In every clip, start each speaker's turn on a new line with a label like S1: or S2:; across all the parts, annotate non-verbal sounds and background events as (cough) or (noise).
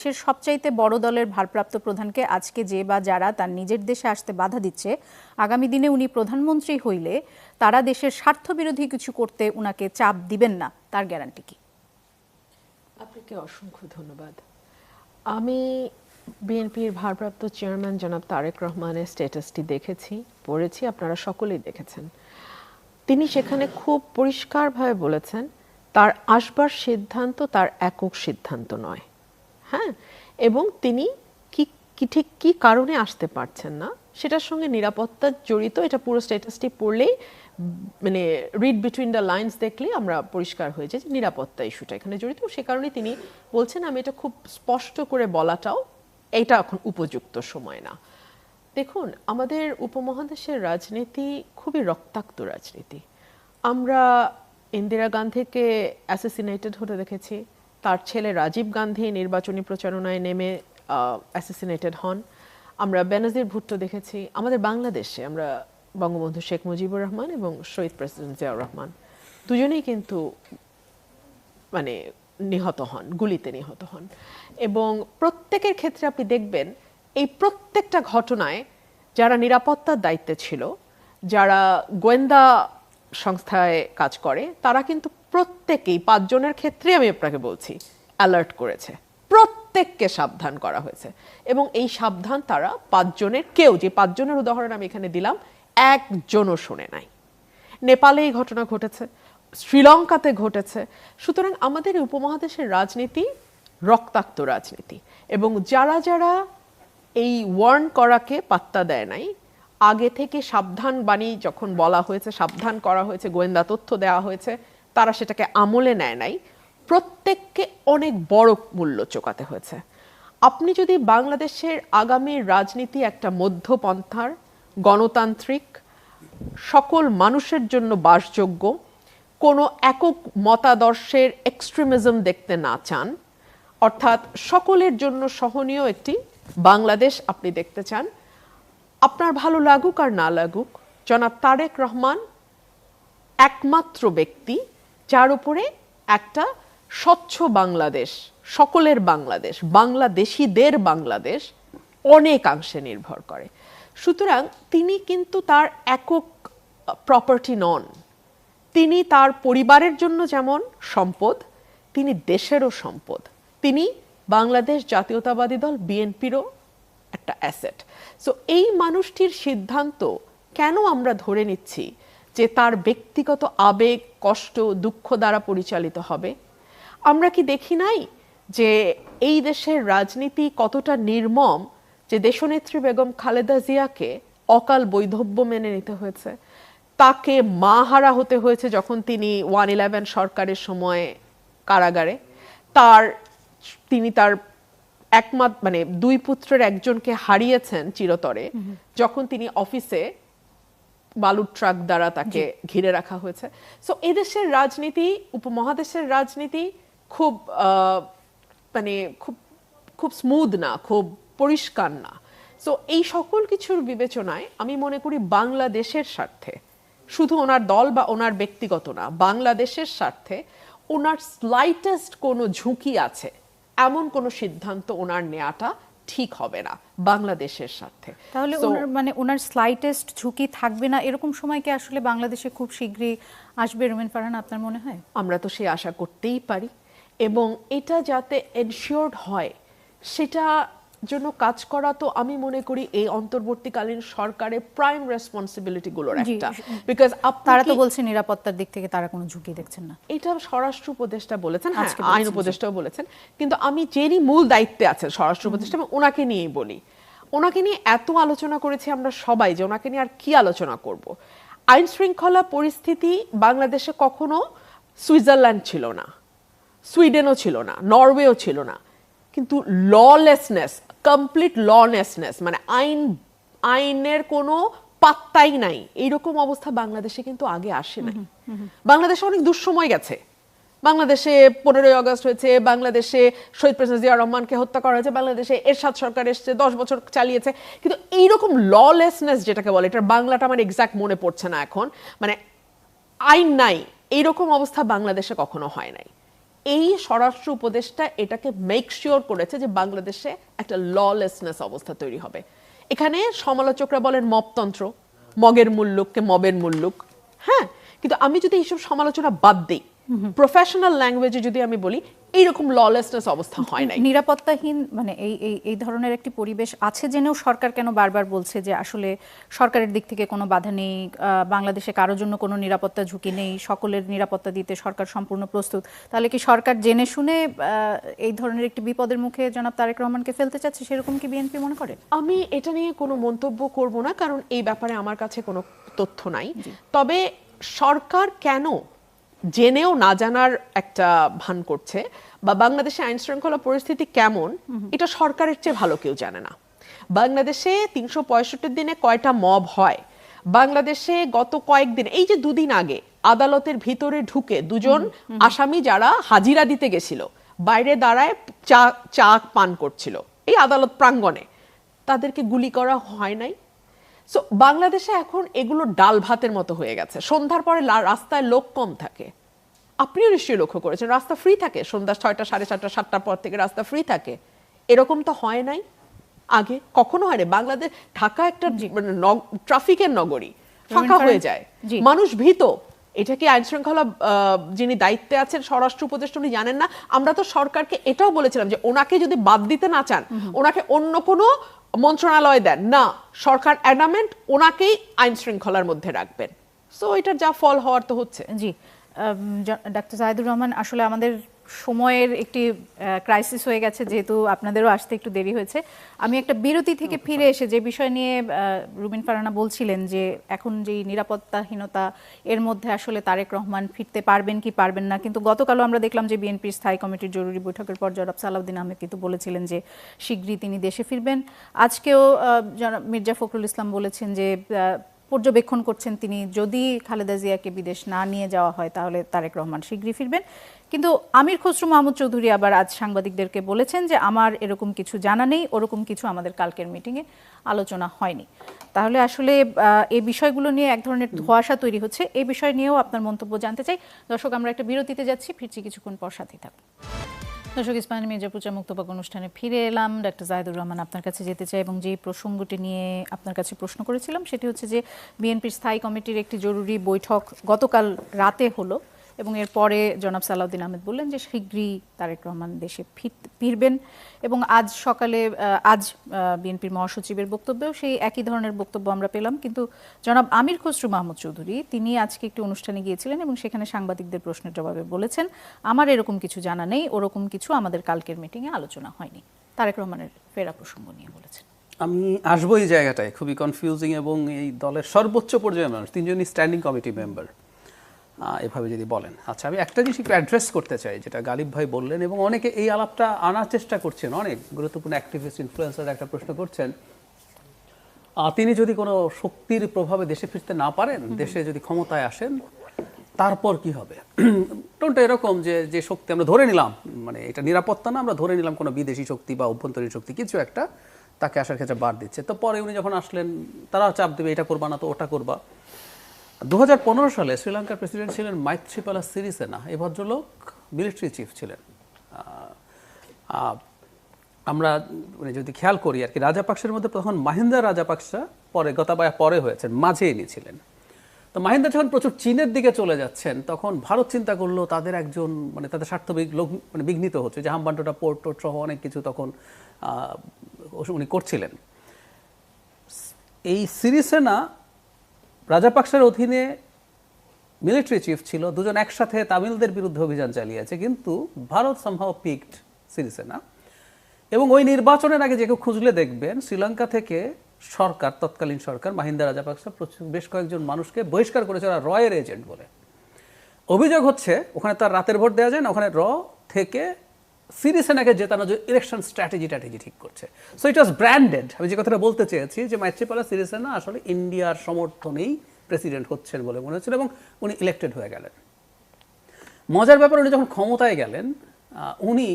S1: দেশের সবচাইতে বড় দলের ভারপ্রাপ্ত প্রধানকে আজকে যে বা যারা তার নিজের দেশে আসতে বাধা দিচ্ছে, আগামী দিনে উনি প্রধানমন্ত্রী হইলে তারা দেশের স্বার্থ বিরোধী কিছু করতে উনাকে চাপ দিবেন না। তার গ্যারান্টি কি?
S2: আপনাকে অসংখ্য ধন্যবাদ। আমি বিএনপির ভারপ্রাপ্ত চেয়ারম্যান জনাব তারেক রহমানের স্ট্যাটাসটি দেখেছি, পড়েছি, আপনারা সকলেই দেখেছেন। তিনি সেখানে খুব পরিষ্কারভাবে বলেছেন, তার আসবার সিদ্ধান্ত তার একক সিদ্ধান্ত নয়। হ্যাঁ এবং তিনি কি কি ঠিক কি কারণে আসতে পারছেন না, সেটার সঙ্গে নিরাপত্তা জড়িত, এটা পুরো স্ট্যাটাসটি পড়লেই মানে রিড বিটুইন দ্য লাইন্স দেখলে আমরা পরিষ্কার হয়ে যায় যে নিরাপত্তা ইস্যুটা এখানে জড়িত। সে কারণে তিনি বলছেন, আমি এটা খুব স্পষ্ট করে বলাটাও এটা এখন উপযুক্ত সময় না। দেখুন, আমাদের উপমহাদেশের রাজনীতি খুবই রক্তাক্ত রাজনীতি। আমরা ইন্দিরা গান্ধীকে অ্যাসেসিনেটেড হতে দেখেছি তার ছেলে রাজীব গান্ধী নির্বাচনী প্রচারণায় নেমে অ্যাসেসিনেটেড হন। আমরা বেনাজির ভুট্টো দেখেছি। আমাদের বাংলাদেশে আমরা বঙ্গবন্ধু শেখ মুজিবুর রহমান এবং শহীদ প্রেসিডেন্ট জিয়াউর রহমান। দুজনেই কিন্তু মানে নিহত হন, গুলিতে নিহত হন। এবং প্রত্যেকের ক্ষেত্রে আপনি দেখবেন, এই প্রত্যেকটা ঘটনায় যারা নিরাপত্তার দায়িত্বে ছিল, যারা গোয়েন্দা সংস্থায় কাজ করে, তারা কিন্তু প্রত্যেকেই পাঁচজনের ক্ষেত্রে আমি আপনাকে বলছি অ্যালার্ট করেছে। প্রত্যেককে সাবধান করা হয়েছে। এবং এই সাবধান তারা পাঁচজনের, কেউ যে পাঁচজনের উদাহরণ আমি এখানে দিলাম, একজনও শুনে নাই। নেপালে এই ঘটনা ঘটেছে, শ্রীলঙ্কাতে ঘটেছে। সুতরাং আমাদের উপমহাদেশের রাজনীতি রক্তাক্ত রাজনীতি। এবং যারা যারা এই ওয়ার্ন করাকে পাত্তা দেয় নাই, আগে থেকে সাবধান বাণী যখন বলা হয়েছে, সাবধান করা হয়েছে, গোয়েন্দা তথ্য দেওয়া হয়েছে তারা সেটাকে আমলে নেয় নাই। প্রত্যেককে অনেক বড় মূল্য চোকাতে হয়েছে। আপনি যদি বাংলাদেশের আগামী রাজনীতি একটা মধ্যপন্থার, গণতান্ত্রিক, সকল মানুষের জন্য বাসযোগ্য, কোনো একক মতাদর্শের এক্সট্রিমিজম দেখতে না চান, অর্থাৎ সকলের জন্য সহনীয় একটি বাংলাদেশ আপনি দেখতে চান, আপনার ভালো লাগুক আর না লাগুক, জনাব তারেক রহমান একমাত্র ব্যক্তি যার উপরে একটা স্বচ্ছ বাংলাদেশ, সকলের বাংলাদেশ, বাংলাদেশিদের বাংলাদেশ অনেকাংশে নির্ভর করে। সুতরাং তিনি কিন্তু তার একক প্রপার্টি নন। তিনি তার পরিবারের জন্য যেমন সম্পদ, তিনি দেশেরও সম্পদ। তিনি বাংলাদেশ জাতীয়তাবাদী দল, বিএনপিরও একটা অ্যাসেট সো এই মানুষটির সিদ্ধান্ত কেন আমরা ধরে নিচ্ছি? যে তার ব্যক্তিগত আবেগ কষ্ট দুঃখ দ্বারা পরিচালিত হবে। আমরা কি দেখি নাই যে এই দেশের রাজনীতি কতটা নির্মম যে দেশনেত্রী বেগম খালেদা জিয়াকে অকাল বৈধব্য মেনে নিতে হয়েছে? তাকে মা হারা হতে হয়েছে যখন তিনি ওয়ান ইলেভেন সরকারের সময় কারাগারে। তার তিনি তার একমাত্র মানে দুই পুত্রের একজনকে হারিয়েছেন চিরতরে। যখন তিনি অফিসে বালুর ট্রাক দ্বারা তাকে ঘিরে রাখা হয়েছে। সো এদেশের রাজনীতি উপমহাদেশের রাজনীতি খুব মানে খুব খুব স্মুথ না খুব পরিষ্কার না। সো এই সকল কিছুর বিবেচনায় আমি মনে করি বাংলাদেশের স্বার্থে শুধু ওনার দল বা ওনার ব্যক্তিগত না বাংলাদেশের স্বার্থে ওনার স্লাইটেস্ট কোনো ঝুঁকি আছে এমন কোনো সিদ্ধান্ত ওনার নেওয়াটা ঠিক হবে না। বাংলাদেশের সাথে।
S1: তাহলে ওনার মানে ওনার স্লাইটেস্ট ঝুঁকি থাকবে না? এরকম সময় কি আসলে বাংলাদেশে খুব শীঘ্রই আসবে রোমেন ফারহান আপনার মনে হয়?
S2: আমরা তো সেই আশা করতেই পারি। এবং এটা যাতে এনশিওর্ড হয় সেটা জন্য কাজ করা তো আমি মনে করি এই অন্তর্বর্তীকালীন সরকারের প্রাইম রেসপন্সিবিলিটি গুলোর একটা। বিকজ
S1: তারা তো বলছে নিরাপত্তার দিক থেকে তারা কোনো ঝুঁকি দেখছেন না।
S2: এটা স্বরাষ্ট্র উপদেষ্টা বলেছেন হ্যাঁ আইন উপদেষ্টাও বলেছেন। কিন্তু আমি যিনি মূল দায়িত্বে আছেন স্বরাষ্ট্র উপদেষ্টা আমি ওনাকে নিয়েই বলি। ওনাকে নিয়ে এত আলোচনা করেছি আমরা সবাই যে ওনাকে নিয়ে আর কি আলোচনা করব। আইন শৃঙ্খলা পরিস্থিতি বাংলাদেশে কখনো সুইজারল্যান্ড ছিল না সুইডেনও ছিল না নরওয়েও ছিল না। কিন্তু ললেসনেস কমপ্লিট লনেসনেস মানে আইন, আইনের কোনো পাত্তাই নাই। এইরকম অবস্থা বাংলাদেশে কিন্তু আগে আসে নাই। বাংলাদেশে অনেক দুঃসময় গেছে। বাংলাদেশে পনেরোই আগস্ট হয়েছে, বাংলাদেশে শহীদ প্রেসিডেন্ট জিয়া রহমানকে হত্যা করা হয়েছে, বাংলাদেশে এরশাদ সরকার এসছে, দশ বছর চালিয়েছে। কিন্তু এইরকম ললেসনেস যেটাকে বলে, এটার বাংলাটা আমার এক্সাক্ট মনে পড়ছে না এখন। মানে আইন নাই, এইরকম অবস্থা বাংলাদেশে কখনো হয় নাই। এই স্বরাষ্ট্র উপদেষ্টা এটাকে মেক শিওর করেছে যে বাংলাদেশে একটা ললেসনেস অবস্থা তৈরি হবে। এখানে সমালোচকরা বলেন মপতন্ত্র মগের মুল্লুককে মবের মুল্লুক। হ্যাঁ কিন্তু আমি যদি এইসব সমালোচনা বাদ দিই প্রফেশনাল ল্যাঙ্গুয়েজে যদি আমি বলি এইরকম ললেসনেস অবস্থা হয় নাই।
S1: নিরাপত্তাহীন মানে এই এই এই ধরনের একটি পরিবেশ আছে জেনেও সরকার কেন বারবার বলছে যে আসলে সরকারের দিক থেকে কোনো বাধা নেই বাংলাদেশে কারোর জন্য কোনো নিরাপত্তা ঝুঁকি নেই সকলের নিরাপত্তা দিতে সরকার সম্পূর্ণ প্রস্তুত। তাহলে কি সরকার জেনে শুনে এই ধরনের একটি বিপদের মুখে জনাব তারেক রহমানকে ফেলতে চাচ্ছে সেরকম কি বিএনপি মনে করে?
S2: আমি এটা নিয়ে কোনো মন্তব্য করব না কারণ এই ব্যাপারে আমার কাছে কোনো তথ্য নাই। তবে সরকার কেন জেনেও না জানার একটা ভান করছে বা বাংলাদেশে আইন শৃঙ্খলা পরিস্থিতি কেমন এটা সরকারের চেয়ে ভালো কেউ জানে না। বাংলাদেশে তিনশো পঁয়ষট্টি দিনে কয়টা মব হয়? বাংলাদেশে গত কয়েকদিন এই যে দুদিন আগে আদালতের ভিতরে ঢুকে দুজন আসামি যারা হাজিরা দিতে গেছিল বাইরে দাঁড়ায় চা চা পান করছিল এই আদালত প্রাঙ্গণে। তাদেরকে গুলি করা হয় নাই? সো বাংলাদেশে এখন এগুলো ডাল ভাতের মতো হয়ে গেছে। সন্ধ্যার পরে রাস্তায় লোক কম থাকে। আপনিও নিশ্চয়ই লক্ষ্য করেছেন রাস্তা ফ্রি থাকে। সন্ধ্যা ছয়টা সাড়ে সাতটা সাতটার পর থেকে রাস্তা ফ্রি থাকে। এরকম তো হয় নাই। আগে কখনো হয়নি বাংলাদেশ ঢাকা একটা মানে ট্রাফিকের নগরী। ফাঁকা হয়ে যায়। মানুষ ভীত। এটা কি আইন শৃঙ্খলা আহ, যিনি দায়িত্বে আছেন স্বরাষ্ট্র উপদেষ্টা উনি জানেন না। আমরা তো সরকারকে এটাও বলেছিলাম যে ওনাকে যদি বাদ দিতে না চান ওনাকে অন্য কোনো মন্ত্রণালয় দেন। না, সরকার অ্যাডামেন্ট, ওনাকেই আইন শৃঙ্খলার মধ্যে রাখবেন। সো এটার যা ফল হওয়ার তো হচ্ছে।
S1: জি ডাক্তার জাহিদুর রহমান, আসলে আমাদের সময়ের একটি ক্রাইসিস হয়ে গেছে যেহেতু আপনাদেরও আসতে একটু দেরি হয়েছে। আমি একটা বিরতি থেকে ফিরে এসে যে বিষয় নিয়ে রুবিন ফারানা বলছিলেন যে এখন যে নিরাপত্তাহীনতা এর মধ্যে আসলে তারেক রহমান ফিরতে পারবেন কি পারবেন না? কিন্তু গতকালও আমরা দেখলাম যে বিএনপির স্থায়ী কমিটির জরুরি বৈঠকের পর জনাব সালাউদ্দিন আহমেদ কিন্তু বলেছিলেন যে শীঘ্রই তিনি দেশে ফিরবেন। আজকেও মির্জা ফখরুল ইসলাম বলেছেন যে পর্যবেক্ষণ করছেন তিনি। যদি খালেদা জিয়াকে বিদেশ না নিয়ে যাওয়া হয়, তাহলে তারেক রহমান শীঘ্রই ফিরবেন। কিন্তু আমির খসরু মাহমুদ চৌধুরী আবার আজ সাংবাদিকদেরকে বলেছেন যে, আমার এরকম কিছু জানা নেই, ওরকম কিছু আমাদের কালকের মিটিংয়ে আলোচনা হয়নি। তাহলে আসলে এই বিষয়গুলো নিয়ে এক ধরনের ধোঁয়াশা তৈরি হচ্ছে। এই বিষয় নিয়েও আপনার মন্তব্য জানতে চাই। দর্শক, আমরা একটা বিরতিতে যাচ্ছি। ফিরছি কিছুক্ষণ পর সাথেই থাকুন। দর্শক ইসমাইল মির্জাপুচা মুক্তবাগ অনুষ্ঠানে ফিরে এলাম। ডাক্তার জাহিদুর রহমান আপনার কাছে যেতে চাই এবং যে প্রসঙ্গটি নিয়ে আপনার কাছে প্রশ্ন করেছিলাম, সেটি হচ্ছে যে বিএনপির স্থায়ী কমিটির একটি জরুরি বৈঠক গতকাল রাতে হলো। এবং এরপরে জনাব সালাউদ্দিন আহমেদ বললেন যে শীঘ্রই তারেক রহমান দেশে ফির- ফিরবেন এবং আজ সকালে আজ বিএনপির মহাসচিবের বক্তব্যেও সেই একই ধরনের বক্তব্য আমরা পেলাম। কিন্তু জনাব আমির খসরু মাহমুদ চৌধুরী, তিনি আজকে একটি অনুষ্ঠানে গিয়েছিলেন এবং সেখানে সাংবাদিকদের প্রশ্নের জবাবে বলেছেন, আমার এরকম কিছু জানা নেই, ওরকম কিছু আমাদের কালকের মিটিংয়ে আলোচনা হয়নি। তারেক রহমানের ফেরা প্রসঙ্গ নিয়ে বলেছেন।
S3: আমি আসব এই জায়গাটায়, খুবই কনফিউজিং এবং এই দলের সর্বোচ্চ পর্যায়ের মানুষ তিনজনই স্ট্যান্ডিং কমিটি মেম্বার এভাবে যদি বলেন। আচ্ছা আমি একটা জিনিস একটু অ্যাড্রেস করতে চাই যেটা গালিব ভাই বললেন এবং অনেকে এই আলাপটা আনার চেষ্টা করছেন অনেক গুরুত্বপূর্ণ অ্যাক্টিভিস্ট ইনফ্লুয়েন্সার একটা প্রশ্ন করছেন তিনি যদি কোনো শক্তির প্রভাবে দেশে ফিরতে না পারেন দেশে যদি ক্ষমতায় আসেন তারপর কি হবে? টোনটা এরকম যে যে শক্তি আমরা ধরে নিলাম মানে এটা নিরাপত্তা না আমরা ধরে নিলাম কোনো বিদেশি শক্তি বা অভ্যন্তরীণ শক্তি কিছু একটা তাকে আসার ক্ষেত্রে বাদ দিচ্ছে। তো পরে উনি যখন আসলেন তারা চাপ দেবে এটা করবা না তো ওটা করবা। দু হাজার পনেরো সালে শ্রীলঙ্কার প্রেসিডেন্ট ছিলেন মাইত্রিপালা সিরিসেনা এই ভদ্রলোক মিলিটারি চিফ ছিলেন। আমরা মানে যদি খেয়াল করি আর কি, রাজাপাক্সের মধ্যে তখন মাহিন্দা রাজাপাক্সা পরে, গতাবায়া পরে হয়েছেন মাঝে ইনি ছিলেন। তো মাহিন্দা যখন প্রচুর চীনের দিকে চলে যাচ্ছেন, তখন ভারত চিন্তা করল তাদের একজন মানে তাদের স্বার্থ লোক- মানে বিঘ্নিত হচ্ছে, যে হামবান্টোটা পোর্ট টোর্ট সহ অনেক কিছু তখন উনি করছিলেন। এই সিরিসেনা রাজাপাক্সের অধীনে মিলিটারি চিফ ছিল, দুজন একসাথে তামিলদের বিরুদ্ধে অভিযান চালিয়েছে, কিন্তু ভারত সামহাও পিকড সিরিসেনা। এবং ওই নির্বাচনের আগে যে কেউ খুঁজলে দেখবেন, শ্রীলঙ্কা থেকে সরকার, তৎকালীন সরকার মাহিন্দা রাজাপাক্সা বেশ কয়েকজন মানুষকে বহিষ্কার করেছে, ওরা রয়ের এজেন্ট বলে। অভিযোগ হচ্ছে, ওখানে তার রাতের ভোট দেওয়া যায় না, ওখানে র থেকে সিরিসেনাকে জেতানোর জন্য ইলেকশন স্ট্র্যাটেজি ট্র্যাটেজি ঠিক করছে। সো ইট ওয়াজ ব্র্যান্ডেড আমি যে কথাটা বলতে চেয়েছি যে মাইত্রিপালা সিরিসেনা আসলে ইন্ডিয়ার সমর্থনেই প্রেসিডেন্ট হচ্ছেন বলে মনে হচ্ছিল এবং উনি ইলেক্টেড হয়ে গেলেন। মজার ব্যাপার উনি যখন ক্ষমতায় গেলেন উনি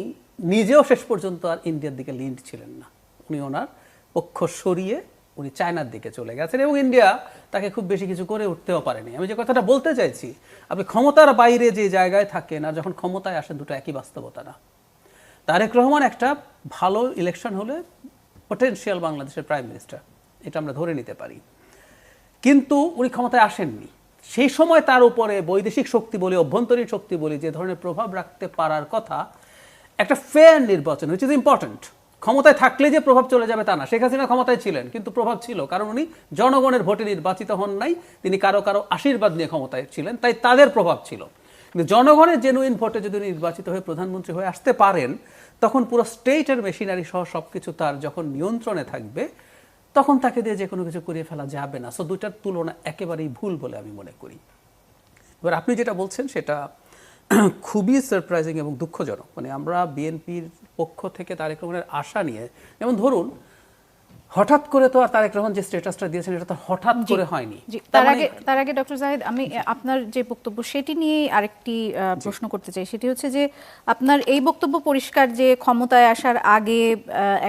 S3: নিজেও শেষ পর্যন্ত আর ইন্ডিয়ার দিকে লিন্ড ছিলেন না। উনি ওনার পক্ষ সরিয়ে উনি চায়নার দিকে চলে গেছেন এবং ইন্ডিয়া তাকে খুব বেশি কিছু করে উঠতেও পারেনি। আমি যে কথাটা বলতে চাইছি, আপনি ক্ষমতার বাইরে যে জায়গায় থাকেন আর যখন ক্ষমতায় আসেন, দুটো একই বাস্তবতা না। তারেক রহমান একটা ভালো ইলেকশন হলে পটেনশিয়াল বাংলাদেশের প্রাইম মিনিস্টার এটা আমরা ধরে নিতে পারি। কিন্তু উনি ক্ষমতায় আসেননি। সেই সময় তার উপরে বৈদেশিক শক্তি বলি, অভ্যন্তরীণ শক্তি বলি, যে ধরনের প্রভাব রাখতে পারার কথা একটা ফেয়ার নির্বাচন উইচ ইজ ইম্পর্টেন্ট ক্ষমতায় থাকলে যে প্রভাব চলে যাবে তা না। শেখ হাসিনা ক্ষমতায় ছিলেন, কিন্তু প্রভাব ছিল, কারণ উনি জনগণের ভোটে নির্বাচিত হন নাই। তিনি কারও কারও আশীর্বাদ নিয়ে ক্ষমতায় ছিলেন, তাই তাদের প্রভাব ছিল। কিন্তু জনগণের জেনুইন ভোটে যদি নির্বাচিত হয়ে প্রধানমন্ত্রী হয়ে আসতে পারেন, তখন পুরো স্টেটের মেশিনারি সহ সবকিছু তার যখন নিয়ন্ত্রণে থাকবে, তখন তাকে দিয়ে যে কোনো কিছু করিয়ে ফেলা যাবে না। সো দুইটার তুলনা একেবারেই ভুল বলে আমি মনে করি। এবার আপনি যেটা বলছেন, সেটা খুবই সারপ্রাইজিং এবং দুঃখজনক। মানে আমরা বিএনপির পক্ষ থেকে তারেক রহমানের আশা নিয়ে, যেমন ধরুন হঠাৎ করে তো আর তারেক রহমান যে স্ট্যাটাসটা দিয়েছেন এটা তো হঠাৎ করে হয়নি। তার মানে-
S1: আগে তার আগে ডক্টর জাহিদ আমি আপনার যে বক্তব্য সেটি নিয়ে আরেকটি আহ, প্রশ্ন করতে চাই। সেটি হচ্ছে যে আপনার এই বক্তব্য পরিষ্কার যে ক্ষমতায় আসার আগে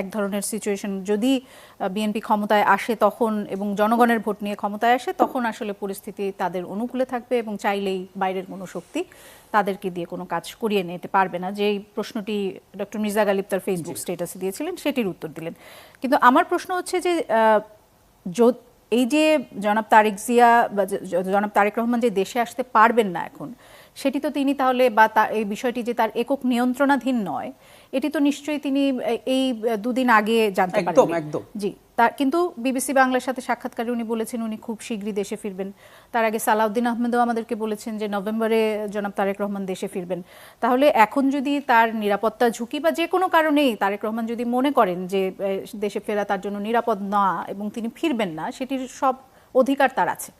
S1: এক ধরনের সিচুয়েশন যদি বিএনপি ক্ষমতায় আসে তখন এবং জনগণের ভোট নিয়ে ক্ষমতায় আসে তখন আসলে পরিস্থিতি তাদের অনুকূলে থাকবে এবং চাইলেই বাইরের কোনো শক্তি তাদেরকে দিয়ে কোনো কাজ করিয়ে নিতে পারবে না। যেই প্রশ্নটি ডক্টর মির্জা গালিব তার ফেসবুক স্ট্যাটাসে দিয়েছিলেন সেটির উত্তর দিলেন। কিন্তু আমার প্রশ্ন হচ্ছে যে এই যে জনাব তারেক জিয়া বা জনাব তারেক রহমান যে দেশে আসতে পারবেন না এখন সেটি তো তিনি তাহলে বা এই বিষয়টি যে তার একক নিয়ন্ত্রণাধীন নয় এটি তো নিশ্চয়ই তিনি এই দুদিন আগে জানতে পারেন
S3: একদম।
S1: জি তা কিন্তু বিবিসি বাংলার সাথে সাক্ষাৎকারে উনি বলেছেন উনি খুব শীঘ্রই দেশে ফিরবেন। তার আগে সালাউদ্দিন আহমেদও আমাদেরকে বলেছেন যে নভেম্বরে জনাব তারেক রহমান দেশে ফিরবেন। তাহলে এখন যদি তার নিরাপত্তা ঝুঁকি বা যে কোনো কারণেই তারেক রহমান যদি মনে করেন যে দেশে ফেরা তার জন্য নিরাপদ না এবং তিনি ফিরবেন না সেটির সব অধিকার তার আছে।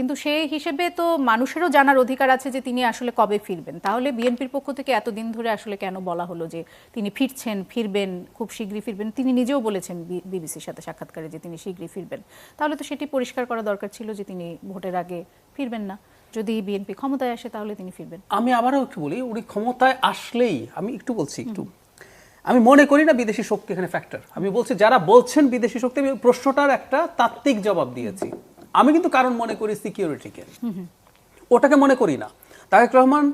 S1: কিন্তু সেই হিসেবে তো মানুষেরও জানার অধিকার আছে যে তিনি আসলে কবে ফিরবেন। তাহলে বিএনপির পক্ষ থেকে এতদিন ধরে আসলে কেন বলা হলো যে তিনি ফিরছেন, ফিরবেন, খুব শীঘ্রই ফিরবেন? তিনি নিজেও বলেছেন বিবিসির সাথে সাক্ষাৎকারে যে তিনি শীঘ্রই ফিরবেন। তাহলে তো সেটি পরিষ্কার করা দরকার ছিল যে তিনি ভোটের আগে ফিরবেন না। যদি বিএনপি ক্ষমতায় আসে তাহলে তিনি ফিরবেন।
S3: আমি আবারও একটু বলি, উনি ক্ষমতায় আসলেই, আমি একটু বলছি একটু। আমি মনে করি না বিদেশি শক্তি এখানে ফ্যাক্টর আমি বলছি যারা বলছেন বিদেশি শক্তি, আমি প্রশ্নটার একটা তাত্ত্বিক জবাব দিয়েছি। আমি কিন্তু কারণ মনে করি সিকিউরিটিকে ওটাকে মনে করি না। তারেক রহমান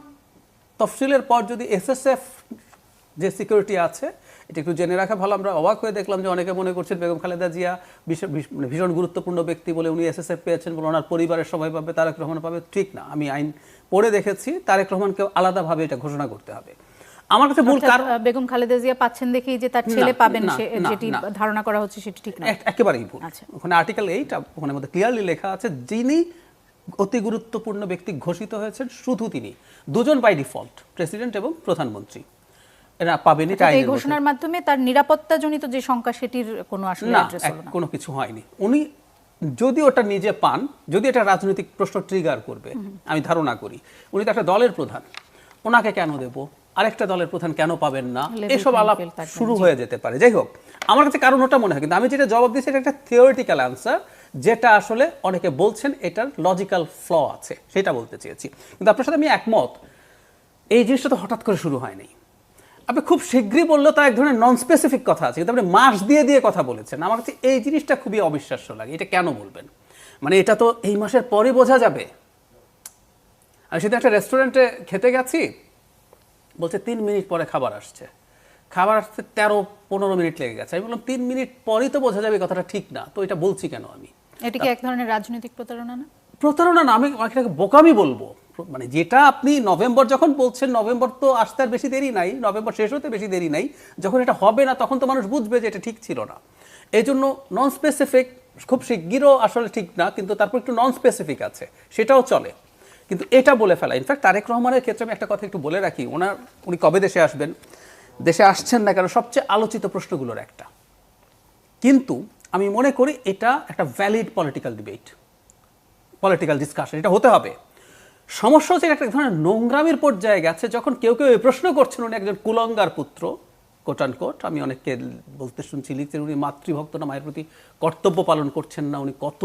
S3: তফসিলের পর যদি এসএসএফ যে সিকিউরিটি আছে, এটা একটু জেনে রাখা ভালো। আমরা অবাক হয়ে দেখলাম যে অনেকে মনে করছেন বেগম খালেদা জিয়া ভীষণ মানে ভীষণ গুরুত্বপূর্ণ ব্যক্তি বলে উনি এসএসএফ পেয়েছেন বলে ওনার পরিবারের সবাই পাবে তারেক রহমান পাবে ঠিক না। আমি আইন পড়ে দেখেছি, তারেক রহমানকে আলাদাভাবে এটা ঘোষণা করতে হবে। আমার কাছে মূল কারণ
S1: বেগম খালেদা জিয়া পাচ্ছেন দেখেই যে তার ছেলে পাবেন সে- যেটি ধারণা করা হচ্ছে সেটি ঠিক না
S3: একেবারেই ভুল।
S1: আচ্ছা।
S3: ওখানে আর্টিকেল এইট ওখানে মধ্যে ক্লিয়ারলি লেখা আছে যিনি অতি গুরুত্বপূর্ণ ব্যক্তি ঘোষিত হয়েছেন শুধু তিনি। দুজন বাই ডিফল্ট প্রেসিডেন্ট এবং প্রধানমন্ত্রী। এরা পাবেন এটা
S1: এই ঘোষণার মাধ্যমে তার নিরাপত্তাজনিত যে শঙ্কা সেটির কোনো আসলে অ্যাড্রেস হলো না।
S3: কোনো কিছু হয়নি। উনি যদি ওটা নিজে পান যদি এটা রাজনৈতিক প্রশ্ন ট্রিগার করবে আমি ধারণা করি উনি তো একটা দলের প্রধান ওনাকে কেন দেব? আরেকটা দলের প্রধান কেন পাবেন না? এসব আলাপ শুরু হয়ে যেতে পারে। যাই হোক আমার কাছে কারণ ওটা মনে হয় কিন্তু আমি যেটা জবাব দিয়েছি এটা একটা থিওরিটিক্যাল অ্যান্সার যেটা আসলে অনেকে বলছেন এটার লজিক্যাল ফ্ল আছে সেটা বলতে চেয়েছি। কিন্তু আপনার সাথে আমি একমত এই জিনিসটা তো হঠাৎ করে শুরু হয়নি। আপনি খুব শীঘ্রই বললেও তা এক ধরনের নন স্পেসিফিক কথা আছে কিন্তু আপনি মাস দিয়ে দিয়ে কথা বলেছেন। আমার কাছে এই জিনিসটা খুবই অবিশ্বাস্য লাগে এটা কেন বলবেন? মানে এটা তো এই মাসের পরে বোঝা যাবে। আমি সেদিন একটা রেস্টুরেন্টে খেতে গেছি বলছে তিন মিনিট পরে খাবার আসছে। খাবার আসতে তেরো পনেরো মিনিট লেগে গেছে। আমি বললাম তিন মিনিট পরেই তো বোঝা যাবে কথাটা ঠিক না। তো এটা বলছি কেন আমি?
S1: এটি কি এক ধরনের রাজনৈতিক প্রতারণা না?
S3: প্রতারণা না আমি এটাকে বোকামি বলব। মানে যেটা আপনি নভেম্বর যখন বলছেন নভেম্বর তো আসতে আর বেশি দেরি নাই নভেম্বর শেষ হতে বেশি দেরি নাই যখন এটা হবে না তখন তো মানুষ বুঝবে যে এটা ঠিক ছিল না। এই জন্য নন স্পেসিফিক খুব শিগগিরও আসলে ঠিক না কিন্তু তারপর একটু নন স্পেসিফিক আছে সেটাও চলে। কিন্তু এটা বলে ফেলা। ইনফ্যাক্ট তারেক রহমানের ক্ষেত্রে আমি একটা কথা একটু বলে রাখি। ওনার, উনি কবে দেশে আসবেন? দেশে আসছেন না কেন? সবচেয়ে আলোচিত প্রশ্নগুলোর একটা। কিন্তু আমি মনে করি এটা একটা valid political debate political discussion এটা হতে হবে। সমস্যা হচ্ছে একটা ধরনের নোংরামির পর্যায়ে গেছে যখন কেউ কেউ এই প্রশ্ন করছেন, উনি একজন কুলঙ্গার পুত্র কোটান কোট আমি অনেককে বলতে শুনছি, লিখছেন, উনি মাতৃভক্ত না, মায়ের প্রতি কর্তব্য পালন করছেন না, উনি কত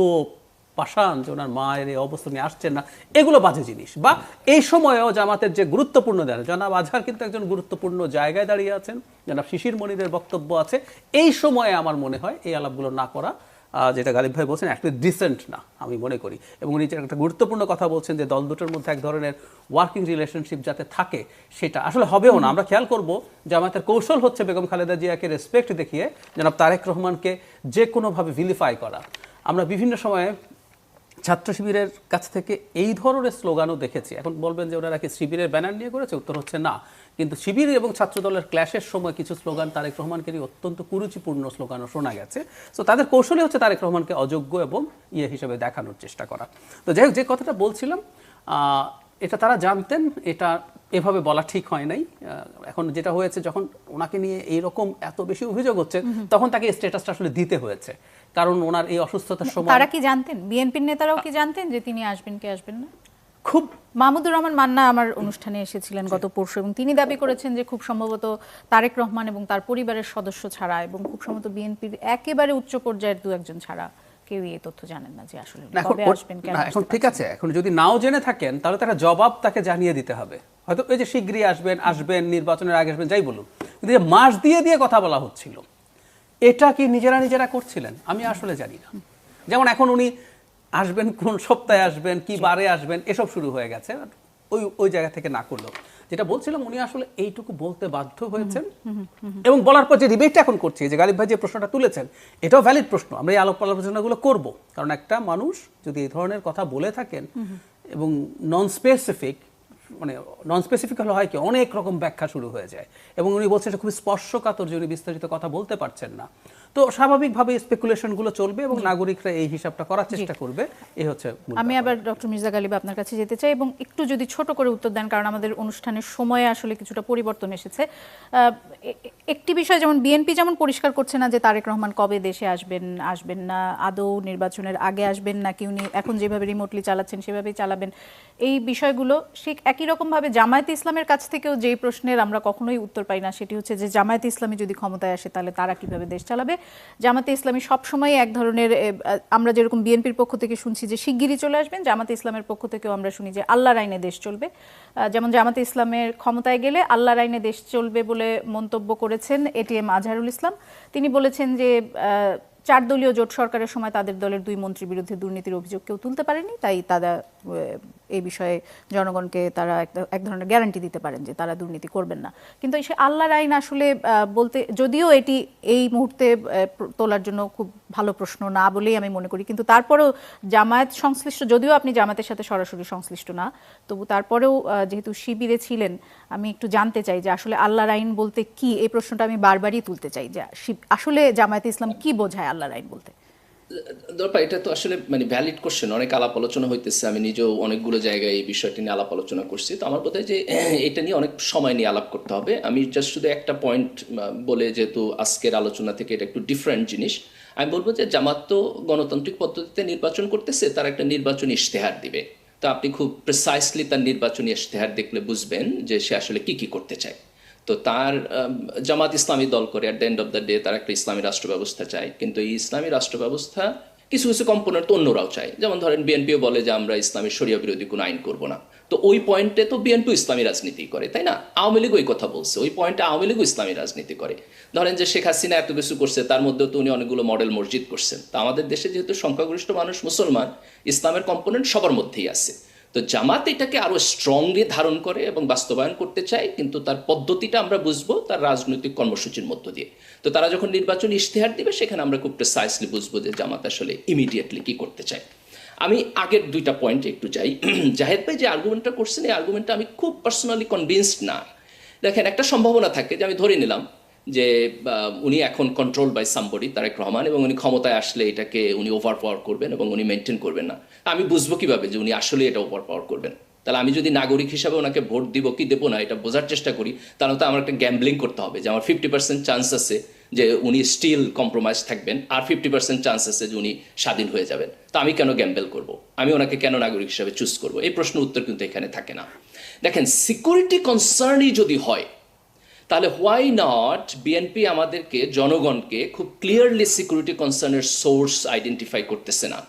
S3: পাষাণ যে ওনার মায়ের এই অবস্থা নিয়ে আসছেন না, এগুলো বাজে জিনিস। বা এই সময়েও জামাতের যে গুরুত্বপূর্ণ দেন জনাব আজহার কিন্তু একজন গুরুত্বপূর্ণ জায়গায় দাঁড়িয়ে আছেন, জনাব শিশির মনিরের বক্তব্য আছে। এই সময়ে আমার মনে হয় এই আলাপগুলো না করা যেটা গালিব ভাই বলছেন একটা ডিসেন্ট না, আমি মনে করি। এবং যে একটা গুরুত্বপূর্ণ কথা বলছেন যে দল দুটোর মধ্যে এক ধরনের ওয়ার্কিং রিলেশনশিপ যাতে থাকে, সেটা আসলে হবেও না। আমরা খেয়াল করব যে আমাদের কৌশল হচ্ছে বেগম খালেদা জিয়াকে রেসপেক্ট দেখিয়ে, জনাব তারেক রহমানকে যে কোনোভাবে ভিলিফাই করা। আমরা বিভিন্ন সময়ে ছাত্র শিবিরের কাছ থেকে এই ধরনের স্লোগানও দেখেছি। এখন বলবেন যে ওনারা কি শিবিরের ব্যানার নিয়ে করেছে? উত্তর হচ্ছে না। কিন্তু শিবির এবং ছাত্র দলের ক্ল্যাশের সময় কিছু স্লোগান তারেক রহমানকে নিয়ে অত্যন্ত কুরুচিপূর্ণ স্লোগানও শোনা গেছে। তো তাদের কৌশলে হচ্ছে তারেক রহমানকে অযোগ্য এবং ইয়ে হিসেবে দেখানোর চেষ্টা করা। তো যাই হোক, যে কথাটা বলছিলাম এটা তারা জানতেন এটা এভাবে বলা ঠিক হয় নাই। এখন যেটা হয়েছে যখন ওনাকে নিয়ে এইরকম এত বেশি অভিযোগ হচ্ছে তখন তাকে স্ট্যাটাসটা আসলে দিতে হয়েছে। কারণ ওনার এই অসুস্থতার সময়
S1: তারা কি জানতেন? বিএনপির নেতারাও কি জানতেন যে তিনি আসবেন কি আসবেন না?
S3: খুব
S1: মাহমুদুর রহমান মান্না আমার অনুষ্ঠানে এসেছিলেন গত পরশু এবং তিনি দাবি করেছেন যে খুব সম্ভবত তারেক রহমান এবং তার পরিবারের সদস্য ছাড়া এবং খুব সম্ভবত বিএনপির একেবারে উচ্চ পর্যায়ের দু একজন ছাড়া কেউই এই তথ্য জানেন না যে আসলে কবে আসবেন কেন
S3: এখন ঠিক আছে এখন যদি নাও জেনে থাকেন তাহলে তারা জবাব তাকে জানিয়ে দিতে হবে। হয়তো ওই যে শীঘ্রই আসবেন আসবেন নির্বাচনের আগে আসবেন যাই বলুন। কিন্তু মাস দিয়ে দিয়ে কথা বলা হচ্ছিল এটা কি নিজেরা নিজেরা করছিলেন? আমি আসলে জানি না। যেমন এখন উনি আসবেন কোন সপ্তাহে আসবেন কি বারে আসবেন এসব শুরু হয়ে গেছে ওই ওই জায়গা থেকে না করলেও। যেটা বলছিলাম উনি আসলে এইটুকু বলতে বাধ্য হয়েছেন। এবং বলার পর যে ডিবেটটা এখন করছি যে গালিব ভাই যে প্রশ্নটা তুলেছেন এটাও ভ্যালিড প্রশ্ন। আমরা এই আলোপ আলোচনাগুলো করব। কারণ একটা মানুষ যদি এই ধরনের কথা বলে থাকেন এবং নন স্পেসিফিক মানে নন স্পেসিফিক হলে হয় কি অনেক রকম ব্যাখ্যা শুরু হয়ে যায়। এবং উনি বলছেন এটা খুবই স্পর্শকাতর যে উনি বিস্তারিত কথা বলতে পারছেন না। তো স্বাভাবিকভাবে স্পেকুলেশনগুলো চলবে এবং নাগরিকরা এই হিসাবটা করার চেষ্টা করবে। এই হচ্ছে
S1: আমি আবার ডক্টর মির্জা গালিব আপনার কাছে যেতে চাই এবং একটু যদি ছোট করে উত্তর দেন কারণ আমাদের অনুষ্ঠানের সময়ে আসলে কিছুটা পরিবর্তন এসেছে। একটি বিষয় যেমন বিএনপি যেমন পরিষ্কার করছে না যে তারেক রহমান কবে দেশে আসবেন আসবেন না আদৌ নির্বাচনের আগে আসবেন নাকি উনি এখন যেভাবে রিমোটলি চালাচ্ছেন সেভাবেই চালাবেন এই বিষয়গুলো ঠিক একই রকমভাবে জামায়াতে ইসলামের কাছ থেকেও যেই প্রশ্নের আমরা কখনোই উত্তর পাই না সেটি হচ্ছে যে জামায়াতে ইসলামী যদি ক্ষমতায় আসে তাহলে তারা কীভাবে দেশ চালাবে? জামাতে ইসলামী সবসময় এক ধরনের আমরা যেরকম বিএনপির পক্ষ থেকে শুনছি যে শিগগিরই চলে আসবেন, জামাতে ইসলামের পক্ষ থেকেও আমরা শুনি যে আল্লাহর আইনে দেশ চলবে। যেমন জামাতে ইসলামের ক্ষমতায় গেলে আল্লাহর আইনে দেশ চলবে বলে মন্তব্য করেছেন এটিএম আজহারুল ইসলাম। তিনি বলেছেন যে চার দলীয় জোট সরকারের সময় তাদের দলের দুই মন্ত্রীর বিরুদ্ধে দুর্নীতির অভিযোগ কেউ তুলতে পারেনি, তাই তারা এই বিষয়ে জনগণকে তারা এক ধরনের গ্যারান্টি দিতে পারেন যে তারা দুর্নীতি করবেন না। কিন্তু সে আল্লাহর আইন আসলে বলতে, যদিও এটি এই মুহূর্তে তোলার জন্য খুব ভালো প্রশ্ন না বলেই আমি মনে করি, কিন্তু তারপরেও জামায়াত সংশ্লিষ্ট, যদিও আপনি জামাতের সাথে সরাসরি সংশ্লিষ্ট না, তবু তারপরেও যেহেতু শিবিরে ছিলেন, আমি একটু জানতে চাই যে আসলে আল্লাহর আইন বলতে কি? এই প্রশ্নটা আমি বারবারই তুলতে চাই যে আসলে জামায়াত ইসলাম কি বোঝায় আল্লাহর আইন বলতে?
S4: দরপা এটা তো আসলে মানে ভ্যালিড কোশ্চেন অনেক আলাপ আলোচনা হইতেছে, আমি নিজেও অনেকগুলো জায়গায় এই বিষয়টি নিয়ে আলাপ আলোচনা করছি, তো আমার কথা যে (clears throat) এটা নিয়ে অনেক সময় নিয়ে আলাপ করতে হবে, আমি জাস্ট শুধু একটা পয়েন্ট বলে যেহেতু আজকের আলোচনা থেকে এটা একটু ডিফারেন্ট জিনিস, আমি বলব যে জামাত তো গণতান্ত্রিক পদ্ধতিতে নির্বাচন করতেছে, তার একটা নির্বাচনী ইশতেহার দিবে, তো আপনি খুব প্রিসাইসলি তার নির্বাচনী ইশতেহার দেখলে বুঝবেন যে সে আসলে কি কি করতে চায়। তো তার জামাত ইসলামী দল করে at the end of the day তার একটা ইসলামী রাষ্ট্র ব্যবস্থা চায়। কিন্তু এই ইসলামী রাষ্ট্র ব্যবস্থা কিছু কিছু কম্পোনেন্ট তো অন্যরাও চায়। যেমন ধরেন বিএনপিও বলে যে আমরা ইসলামী শরিয়া বিরোধী কোনো আইন করব না। তো ওই পয়েন্টে তো বিএনপি ইসলামী রাজনীতি করে, তাই না? আওয়ামী লীগ ওই কথা বলছে। ওই পয়েন্টে আওয়ামী লীগও ইসলামী রাজনীতি করে। ধরেন যে শেখ হাসিনা এত কিছু করছে, তার মধ্যেও তো উনি অনেকগুলো মডেল মসজিদ করছেন। তা আমাদের দেশে যেহেতু সংখ্যাগরিষ্ঠ মানুষ মুসলমান, ইসলামের কম্পোনেন্ট সবার মধ্যেই আছে। তো জামাত এটাকে আরও স্ট্রংলি ধারণ করে এবং বাস্তবায়ন করতে চায়, কিন্তু তার পদ্ধতিটা আমরা বুঝব তার রাজনৈতিক কর্মসূচির মধ্য দিয়ে। তো তারা যখন নির্বাচন ইশতেহার দিবে, সেখানে আমরা খুব প্রেসাইসলি বুঝব যে জামাত আসলে ইমিডিয়েটলি কি করতে চায়। আমি আগের দুইটা পয়েন্টে একটু যাই। (clears throat) জাহেদ ভাই যে আর্গুমেন্টটা করছেন, এই আর্গুমেন্টটা আমি খুব পার্সোনালি কনভিন্সড না। দেখেন, একটা সম্ভাবনা থাকে যে আমি ধরে নিলাম যে উনি এখন control by somebody Tarique Rahman, এবং উনি ক্ষমতায় আসলে এটাকে উনি ওভার পাওয়ার করবেন এবং উনি মেনটেন করবেন না। আমি বুঝব কীভাবে যে উনি আসলে এটা ওভার পাওয়ার করবেন। তাহলে আমি যদি নাগরিক হিসাবে ওনাকে ভোট দিব, কি দেবো না, এটা বোঝার চেষ্টা করি, তাহলে তো আমার একটা গ্যাম্বলিং করতে হবে যে আমার ফিফটি পার্সেন্ট চান্স আছে যে উনি স্টিল কম্প্রোমাইজ থাকবেন, আর ফিফটি পার্সেন্ট চান্স আছে যে উনি স্বাধীন হয়ে যাবেন। তো আমি কেন গ্যাম্বেল করব? আমি ওনাকে কেন নাগরিক হিসাবে চুজ করব? এই প্রশ্ন উত্তর কিন্তু এখানে থাকে না। দেখেন সিকিউরিটি কনসার্নই যদি হয় তাহলে হোয়াই নট বিএনপি আমাদেরকে জনগণকে খুব ক্লিয়ারলি সিকিউরিটি কনসার্নের সোর্স আইডেন্টিফাই করতেছে না।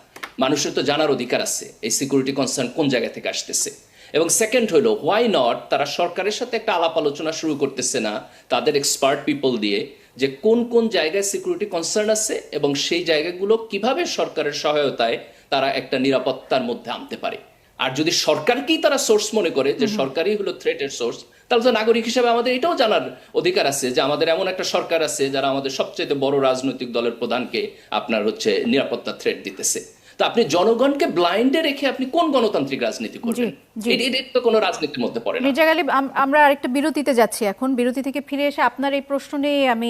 S4: মানুষের তো জানার অধিকার আছে এই সিকিউরিটি কনসার্ন কোন জায়গা থেকে আসতেছে। এবং সেকেন্ড হলো হোয়াই নট তারা সরকারের সাথে একটা আলাপ আলোচনা শুরু করতেছে না তাদের এক্সপার্ট পিপল দিয়ে যে কোন কোন জায়গায় সিকিউরিটি কনসার্ন আছে এবং সেই জায়গাগুলো কীভাবে সরকারের সহায়তায় তারা একটা নিরাপত্তার মধ্যে আনতে পারে। আর যদি সরকারকেই তারা সোর্স মনে করে যে সরকারই হলো থ্রেটের সোর্স তাহলে তো নাগরিক হিসেবে আমাদের এটাও জানার অধিকার আছে যে আমাদের এমন একটা সরকার আছে যারা আমাদের সবচেয়ে বড় রাজনৈতিক দলের প্রধানকে আপনার হচ্ছে নিরাপত্তা থ্রেট দিতেছে। তো আপনি জনগণকে ব্লাইন্ডে রেখে আপনি কোন গণতান্ত্রিক রাজনীতি করবেন? এটা তো কোনো রাজনীতির মধ্যে পড়ে না।
S1: মির্জা গালিব আমরা আরেকটা বিরতিতে যাচ্ছি এখন। বিরতি থেকে ফিরে এসে আপনার এই প্রশ্ন নিয়ে আমি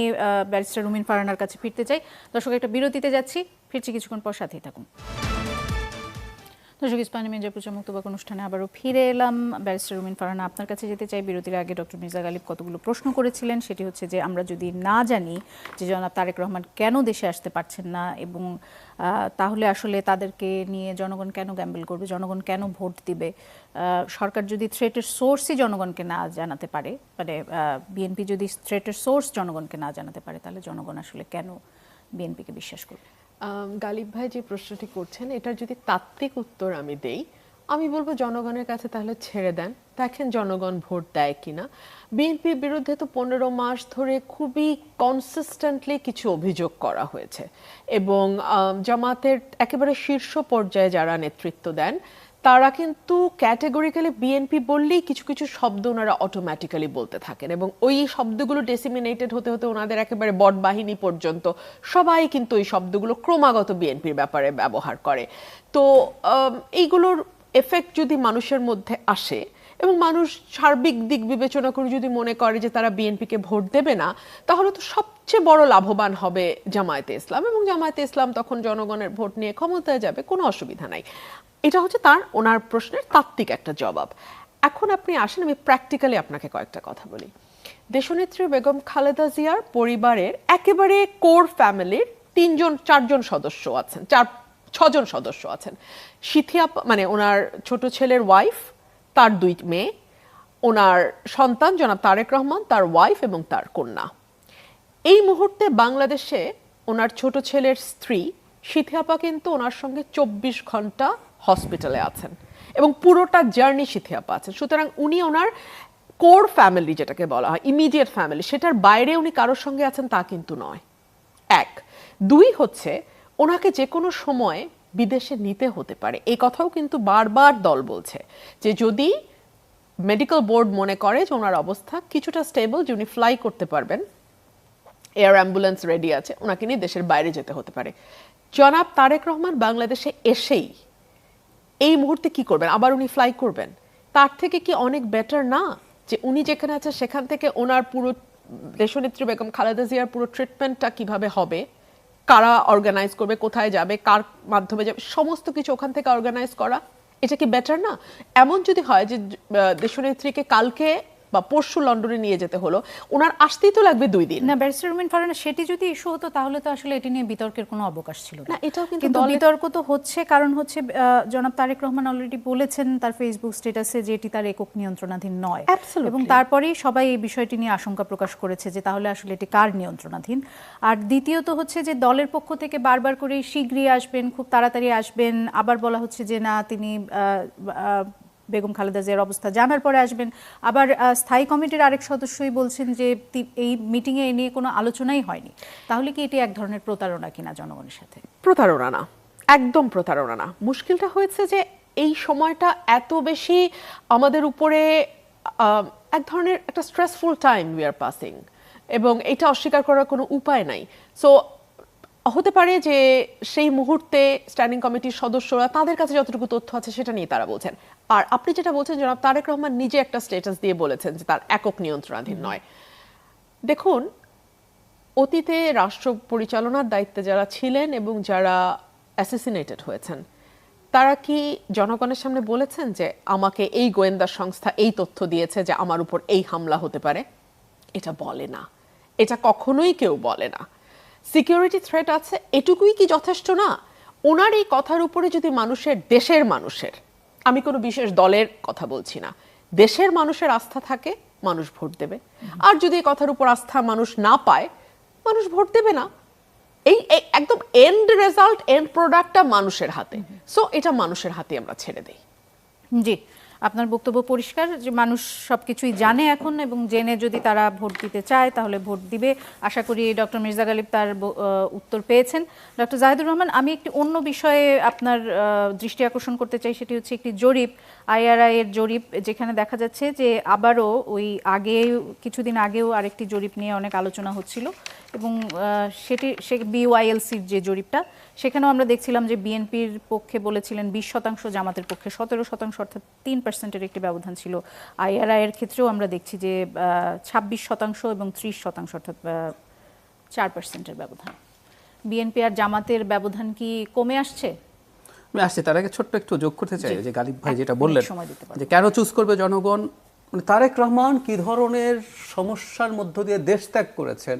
S1: ব্যারিস্টার রুমিন ফারানার কাছে ফিরতে চাই। দর্শক একটা বিরতিতে যাচ্ছি। ফিরছি কিছুক্ষণ পর সাথেই থাকুন। দর্শক ইস্পানি মির্জাপুর মুক্তবাক অনুষ্ঠানে আবারও ফিরে এলাম। ব্যারিস্টার রুমিন ফারানা আপনার কাছে যেতে চাই। বিরতির আগে ডক্টর মির্জা গালিব কতগুলো প্রশ্ন করেছিলেন, সেটি হচ্ছে যে, আমরা যদি না জানি যে জনাব তারেক রহমান কেন দেশে আসতে পারছেন না এবং তাহলে আসলে তাদেরকে নিয়ে জনগণ কেন গ্যাম্বল করবে, জনগণ কেন ভোট দিবে? সরকার যদি থ্রেটের সোর্সই জনগণকে না জানাতে পারে মানে বিএনপি যদি থ্রেটের সোর্স জনগণকে না জানাতে পারে, তাহলে জনগণ আসলে কেন বিএনপিকে বিশ্বাস করবে?
S2: গালিব ভাই যে প্রশ্নটি করছেন, এটার যদি তাত্ত্বিক উত্তর আমি দেই, আমি বলব জনগণের কাছে তাহলে ছেড়ে দেন। দেখেন জনগণ ভোট দেয় কিনা। বিএনপির বিরুদ্ধে তো পনেরো মাস ধরে খুবই কনসিস্টেন্টলি কিছু অভিযোগ করা হয়েছে। এবং জামাতের একেবারে শীর্ষ পর্যায়ে যারা নেতৃত্ব দেন তারা কিন্তু ক্যাটেগরিক্যালি বিএনপি বললেই কিছু কিছু শব্দ ওনারা অটোমেটিক্যালি বলতে থাকেন এবং ওই শব্দগুলো ডেসিমিনেটেড হতে হতে ওনাদের একেবারে বট বাহিনী পর্যন্ত সবাই কিন্তু ওই শব্দগুলো ক্রমাগত বিএনপির ব্যাপারে ব্যবহার করে। তো এইগুলোর এফেক্ট যদি মানুষের মধ্যে আসে এবং মানুষ সার্বিক দিক বিবেচনা করে যদি মনে করে যে তারা বিএনপিকে ভোট দেবে না, তাহলে তো সবচেয়ে বড় লাভবান হবে জামায়াতে ইসলাম এবং জামায়াতে ইসলাম তখন জনগণের ভোট নিয়ে ক্ষমতায় যাবে, কোনো অসুবিধা নাই। এটা হচ্ছে তার ওনার প্রশ্নের তাত্ত্বিক একটা জবাব। এখন আপনি আসেন, আমি প্র্যাকটিক্যালি আপনাকে কয়েকটা কথা বলি। দেশনেত্রী বেগম খালেদা জিয়ার পরিবারের একেবারে কোর ফ্যামিলির তিনজন, চারজন সদস্য আছেন, চার, ছজন সদস্য আছেন। সিথিয়া মানে ওনার ছোট ছেলের ওয়াইফ তার দুই মেয়ে, ওনার সন্তান জনাব তারেক রহমান, তার ওয়াইফ এবং তার কন্যা। এই মুহূর্তে বাংলাদেশে ওনার ছোট ছেলের স্ত্রী, সিথিয়াপা কিন্তু ওনার সঙ্গে চব্বিশ ঘণ্টা হসপিটালে আছেন। এবং পুরোটা জার্নি সিথিয়াপা আছেন। সুতরাং উনি ওনার কোর ফ্যামিলি যেটাকে বলা হয় ইমিডিয়েট ফ্যামিলি সেটার বাইরে উনি কারোর সঙ্গে আছেন তা কিন্তু নয়। এক। দুই হচ্ছে, ওনাকে যে কোনো সময় বিদেশে নিতে হতে পারে। এই কথাও কিন্তু বারবার দল বলছে যে যদি মেডিকেল বোর্ড মনে করে যে ওনার অবস্থা কিছুটা স্টেবল যে উনি ফ্লাই করতে পারবেন এয়ার অ্যাম্বুলেন্স রেডি আছে, ওনাকে নিয়ে দেশের বাইরে যেতে হতে পারে। জনাব তারেক রহমান বাংলাদেশে এসেই এই মুহূর্তে কি করবেন? আবার উনি ফ্লাই করবেন? তার থেকে কি অনেক বেটার না? যে উনি যেখানে আছেন সেখান থেকে ওনার পুরো দেশনেত্রী বেগম খালেদা জিয়ার পুরো ট্রিটমেন্টটা কীভাবে হবে? কারা অর্গানাইজ করবে? কোথায় যাবে? কার মাধ্যমে যাবে? সমস্ত কিছু ওখান থেকে অর্গানাইজ করা। এটা কি বেটার না? এমন যদি হয় যে দেশনেত্রীকে কালকে বা পরশু লন্ডনে নিয়ে যেতে হলো ওনার আসতেই তো লাগবে দুই দিন।
S1: না ব্যারিস্টার রুমিন ফারানা সেটি যদি ইস্যু হতো তাহলে তো আসলে এটি নিয়ে বিতর্কের কোনো অবকাশ ছিল
S2: না, এটাও কিন্তু
S1: বিতর্ক তো হচ্ছে কারণ হচ্ছে জনাব তারেক রহমান অলরেডি বলেছেন তার ফেসবুক স্ট্যাটাসে যে এটি তার একক নিয়ন্ত্রণাধীন নয়. এবং তারপরেই সবাই এই বিষয়টি নিয়ে আশঙ্কা প্রকাশ করেছে যে তাহলে আসলে এটি কার নিয়ন্ত্রণাধীন। আর দ্বিতীয়ত হচ্ছে যে দলের পক্ষ থেকে বারবার করে শীঘ্রই আসবেন খুব তাড়াতাড়ি আসবেন। আবার বলা হচ্ছে যে না তিনি আহ, আহ, বেগম খালেদা জিয়ার অবস্থা জানার পরে আসবেন। আবার স্থায়ী কমিটির আরেক সদস্যই বলছেন যে এই মিটিংয়ে নিয়ে কোনো আলোচনাই হয়নি। তাহলে কি এটি এক ধরনের প্রতারণা কিনা জনগণের সাথে?
S2: প্রতারণা না। একদম প্রতারণা না। মুশকিলটা হয়েছে যে এই সময়টা এত বেশি আমাদের উপরে এক ধরনের একটা stressful time we are passing এবং এটা অস্বীকার করার কোনো উপায় নাই। সো হতে পারে যে সেই মুহূর্তে স্ট্যান্ডিং কমিটির সদস্যরা তাদের কাছে যতটুকু তথ্য আছে সেটা নিয়ে তারা বলছেন। আর আপনি যেটা বলছেন জনাব তারেক রহমান নিজে একটা স্ট্যাটাস দিয়ে বলেছেন যে তার একক নিয়ন্ত্রণাধীন নয়। দেখুন অতীতে রাষ্ট্র পরিচালনার দায়িত্বে যারা ছিলেন এবং যারা অ্যাসেসিনেটেড হয়েছেন তারা কি জনগণের সামনে বলেছেন যে আমাকে এই গোয়েন্দা সংস্থা এই তথ্য দিয়েছে যে আমার উপর এই হামলা হতে পারে? এটা বলে না। এটা কখনোই কেউ বলে না। সিকিউরিটি থ্রেট আছে এটুকুই কি যথেষ্ট না? ওনার এই কথার উপরে যদি মানুষের দেশের মানুষের আমি কোনো বিশেষ দলের কথা বলছি না। দেশের মানুষের আস্থা থাকে, মানুষ ভোট দেবে। আর যদি এই কথার উপর আস্থা মানুষ না পায়, মানুষ ভোট দেবে না। এই একদম এন্ড রেজাল্ট এন্ড প্রোডাক্টটা মানুষের হাতে। সো এটা মানুষের হাতে আমরা ছেড়ে দেই।
S1: জি। আপনার বক্তব্য পরিষ্কার যে মানুষ সবকিছুই জানে এখন এবং জেনে যদি তারা ভোট দিতে চায় তাহলে ভোট দিবে। আশা করি ডক্টর মির্জা গালিব তার উত্তর পেয়েছেন। ডক্টর জাহিদুর রহমান, আমি একটি অন্য বিষয়ে আপনার দৃষ্টি আকর্ষণ করতে চাই, সেটি হচ্ছে একটি জরিপ, আইআরআই এর জরিপ, যেখানে দেখা যাচ্ছে যে আবারও ওই আগে, কিছুদিন আগেও আরেকটি জরিপ নিয়ে অনেক আলোচনা হচ্ছিল। এবং সেটি সে বিওয়াইএলসির যে জরিপটা সেখানেও আমরা দেখছিলাম যে বিএনপির পক্ষে বলেছিলেন বিশ শতাংশ জামাতের পক্ষে সতেরো শতাংশ অর্থাৎ তিন পার্সেন্টের একটি ব্যবধান ছিল। আইআরআই এর ক্ষেত্রেও আমরা দেখছি যে ছাব্বিশ শতাংশ এবং ত্রিশ শতাংশ অর্থাৎ চার পার্সেন্টের ব্যবধান। বিএনপি আর জামাতের ব্যবধান কি কমে আসছে?
S3: আমি আসছি। তার আগে ছোট্ট একটু যোগ করতে চাই যে গালিব ভাই যেটা বললেন। যে কেন চুজ করবে জনগণ? মানে তারেক রহমান কি ধরনের সমস্যার মধ্য দিয়ে দেশ ত্যাগ করেছেন?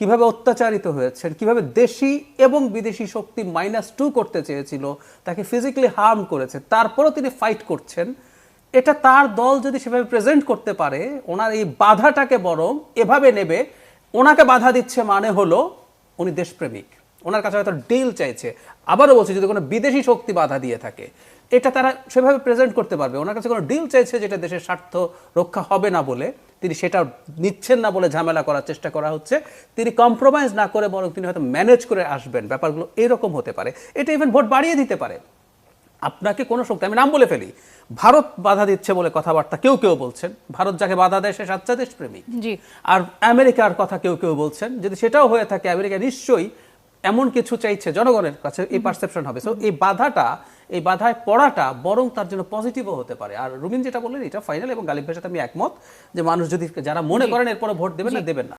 S3: কীভাবে অত্যাচারিত হয়েছেন, কীভাবে দেশি এবং বিদেশি শক্তি মাইনাস টু করতে চেয়েছিল, তাকে ফিজিক্যালি হার্ম করেছে, তারপরও তিনি ফাইট করছেন। এটা তার দল যদি সেভাবে প্রেজেন্ট করতে পারে, ওনার এই বাধাটাকে বরং এভাবে নেবে, ওনাকে বাধা দিচ্ছে মানে হলো উনি দেশপ্রেমিক। ওনার কাছে হয়তো ডিল চাইছে। আবারও বলছি, যদি কোনো বিদেশি শক্তি বাধা দিয়ে থাকে, এটা তারা সেভাবে প্রেজেন্ট করতে পারবে। ওনার কাছে কোনো ডিল চাইছে যেটা দেশের স্বার্থ রক্ষা হবে না বলে। তিনি সেটা নিচ্ছেন না বলে ঝামেলা করার চেষ্টা করা হচ্ছে। তিনি কম্প্রোমাইজ না করে বরং তিনি হয়তো ম্যানেজ করে আসবেন। ব্যাপারগুলো এরকম হতে পারে। এটা ইভেন ভোট বাড়িয়ে দিতে পারে। আপনাকে কোনো শক্তি আমি নাম বলে ফেলি। ভারত বাধা দিচ্ছে বলে কথাবার্তা কেউ কেউ বলছেন। ভারত যাকে বাধা দেয় সে সাচ্চা দেশপ্রেমিক।
S1: জি।
S3: আর আমেরিকার কথা কেউ কেউ বলছেন। যদি সেটাও হয়ে থাকে আমেরিকা নিশ্চয়ই এমন কিছু চাইছে জনগণের কাছে এই পারসেপশন হবে। সো এই বাধাটা এই বাধায় পড়াটা বরং তার জন্য পজিটিভও হতে পারে। আর রুমিন যেটা বললেন এটা ফাইনাল এবং গালিব ভাইয়ের সাথে আমি একমত যে মানুষ যদি যারা মনে করেন এরপরে ভোট দেবেন না দেবেন না।